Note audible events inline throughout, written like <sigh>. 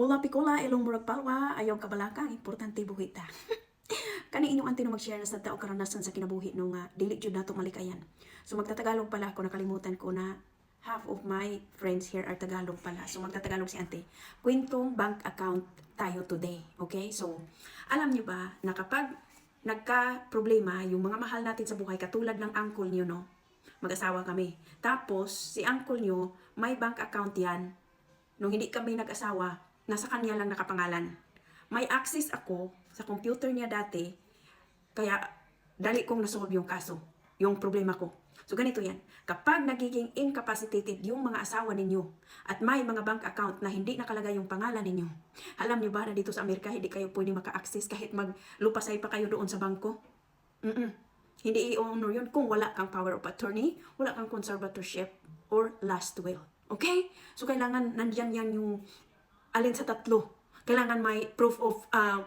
Ula pikola, ilong murag palwa, ayaw kabalaka, importante buhi ta. <laughs> Kani inyong anti na mag-share na sa tao karanasan sa kinabuhi nung uh, dili jud nato malikayan. So magtatagalog pala ako, nakalimutan ko na half of my friends here are Tagalog pala. So magtatagalog si ante. Kwentong bank account tayo today. Okay? So, alam niyo ba na kapag nagka-problema yung mga mahal natin sa buhay katulad ng uncle niyo, no? Mag-asawa kami. Tapos, si uncle niyo, may bank account yan. Nung hindi kami nag-asawa, nasa kanya lang nakapangalan. May access ako sa computer niya dati, kaya dali kong nasolve yung kaso, yung problema ko. So ganito yan, kapag nagiging incapacitated yung mga asawa ninyo at may mga bank account na hindi nakalagay yung pangalan ninyo, alam niyo ba na dito sa Amerika hindi kayo pwede maka-access kahit maglupasay pa kayo doon sa bangko? Mm-mm. Hindi i-honor yun kung wala kang power of attorney, wala kang conservatorship, or last will. Okay? So kailangan nandyan yan yung alin sa tatlo. Kailangan may proof of uh,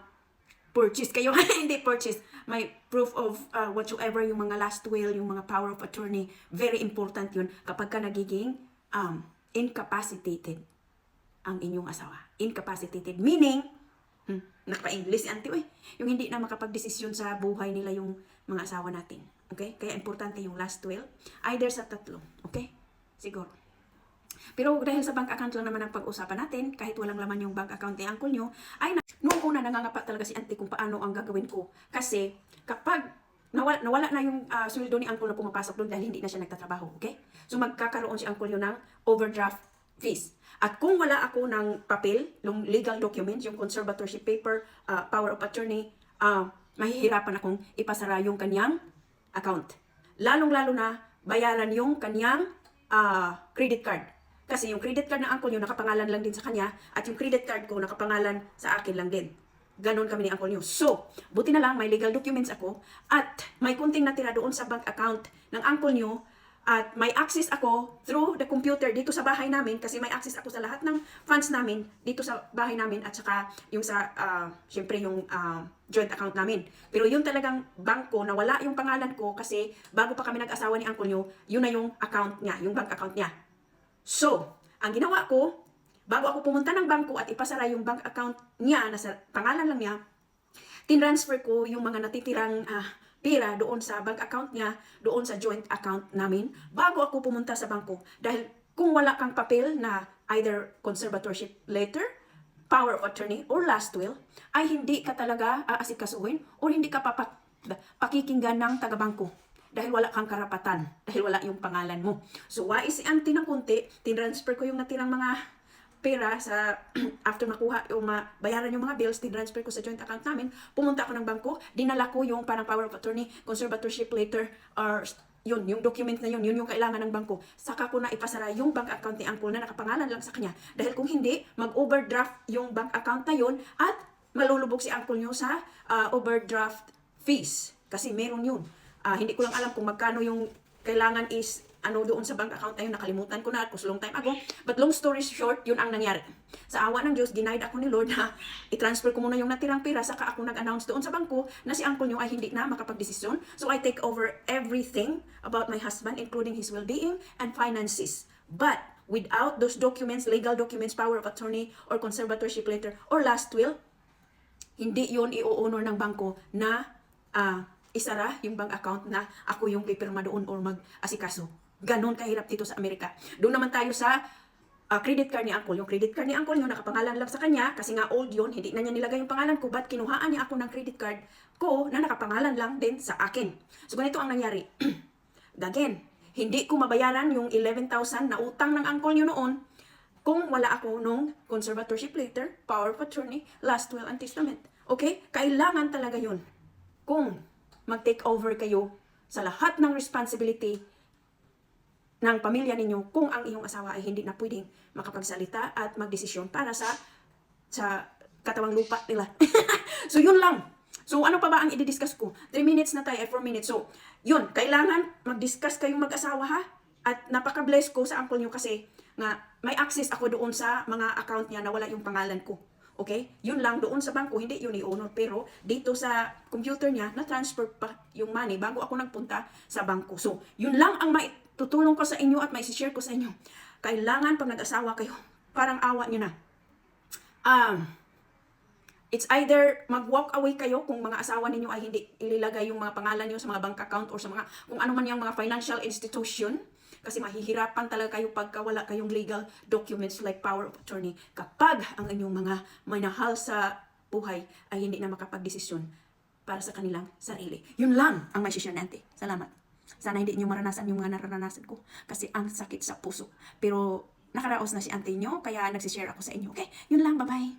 purchase kayo. <laughs> Hindi purchase. May proof of uh, whatsoever yung mga last will, yung mga power of attorney. Very important yun kapag ka nagiging um, incapacitated ang inyong asawa. Incapacitated. Meaning, hmm, nakapa-English si auntie, uy, yung hindi na makapag-desisyon sa buhay nila yung mga asawa natin. Okay? Kaya importante yung last will. Either sa tatlo. Okay? Siguro. Pero dahil sa bank account lang naman ang pag-usapan natin, kahit walang laman yung bank account ni uncle nyo, ay noong una nangangapa talaga si auntie kung paano ang gagawin ko. Kasi kapag nawala, nawala na yung uh, sweldo ni uncle na pumapasok doon dahil hindi na siya nagtatrabaho, okay? So magkakaroon si uncle yun ng overdraft fees. At kung wala ako ng papel, yung legal documents, yung conservatorship paper, uh, power of attorney, uh, mahihirapan akong ipasara yung kanyang account. Lalong-lalo na bayaran yung kanyang uh, credit card. Kasi yung credit card ng uncle nyo nakapangalan lang din sa kanya at yung credit card ko nakapangalan sa akin lang din. Ganon kami ni uncle nyo. So, buti na lang may legal documents ako at may kunting natira doon sa bank account ng uncle nyo at may access ako through the computer dito sa bahay namin kasi may access ako sa lahat ng funds namin dito sa bahay namin at saka yung sa, uh, syempre yung uh, joint account namin. Pero yung talagang bangko na wala yung pangalan ko kasi bago pa kami nag-asawa ni uncle nyo, yun na yung account niya, yung bank account niya. So, ang ginawa ko, bago ako pumunta ng bangko at ipasara yung bank account niya na sa pangalan lang niya, tinransfer ko yung mga natitirang ah, pera doon sa bank account niya, doon sa joint account namin, bago ako pumunta sa bangko. Dahil kung wala kang papel na either conservatorship letter, power of attorney, or last will, ay hindi ka talaga aasikasuhin or hindi ka papak pakikinggan ng taga-bangko dahil wala kang karapatan, dahil wala yung pangalan mo. So, wais si auntie ng kunti, tinransfer ko yung natirang mga pera sa <clears throat> after makuha yung ma, bayaran yung mga bills, tinransfer ko sa joint account namin, pumunta ako ng bangko, dinala ko yung parang power of attorney, conservatorship letter, or yun, yung document na yun, yun yung kailangan ng bangko. Saka ko na ipasara yung bank account ni Uncle na nakapangalan lang sa kanya. Dahil kung hindi, mag-overdraft yung bank account na yun at malulubog si Uncle nyo sa uh, overdraft fees. Kasi meron yun. Ah, hindi ko lang alam kung magkano yung kailangan is ano doon sa bank account na yun, nakalimutan ko na at long time ago. But long story short, yun ang nangyari. Sa awa ng Diyos, denied ako ni Lord na <laughs> i-transfer ko muna yung natirang pera, saka ako nag-announce doon sa bangko na si uncle nyo ay hindi na makapag-desisyon. So I take over everything about my husband, including his well-being and finances. But without those documents, legal documents, power of attorney, or conservatorship letter, or last will, hindi yun i-honor ng bangko na ah, isara yung bank account na ako yung pipirma doon or mag-asikaso. Ganon kahirap dito sa Amerika. Doon naman tayo sa uh, credit card ni Uncle. Yung credit card ni Uncle yun, nakapangalan lang sa kanya kasi nga old yun, hindi na niya nilagay yung pangalan ko, but kinuhaan niya ako ng credit card ko na nakapangalan lang din sa akin. So ganito ang nangyari. <clears throat> Again, hindi ko mabayaran yung 11,000 na utang ng uncle niyo noon kung wala ako nung conservatorship letter, power of attorney, last will and testament. Okay? Kailangan talaga yun. Kung mag-take over kayo sa lahat ng responsibility ng pamilya ninyo kung ang iyong asawa ay hindi na pwedeng makapagsalita at magdesisyon para sa sa katawang lupa nila. <laughs> so yun lang. So ano pa ba ang i-discuss ko? 3 minutes na tayo, eh, 4 minutes. So yun, kailangan mag-discuss kayong mag-asawa ha. At napaka-bless ko sa uncle nyo kasi nga may access ako doon sa mga account niya na wala yung pangalan ko. Okay? Yun lang doon sa bangko, hindi yun i-honor. Pero dito sa computer niya, na-transfer pa yung money bago ako nagpunta sa bangko. So, yun lang ang maitutulong ko sa inyo at maisi-share ko sa inyo. Kailangan pag nag-asawa kayo, parang awa nyo na. um, it's either mag-walk away kayo kung mga asawa ninyo ay hindi ililagay yung mga pangalan niyo sa mga bank account or sa mga kung ano man yung mga financial institution kasi mahihirapan talaga kayo pagka wala kayong legal documents like power of attorney kapag ang inyong mga minahal sa buhay ay hindi na makapagdesisyon para sa kanilang sarili. Yun lang ang may share natin. Salamat. Sana hindi niyo maranasan yung mga naranasan ko kasi ang sakit sa puso. Pero nakaraos na si auntie nyo kaya nagsishare ako sa inyo. Okay? Yun lang. Bye-bye.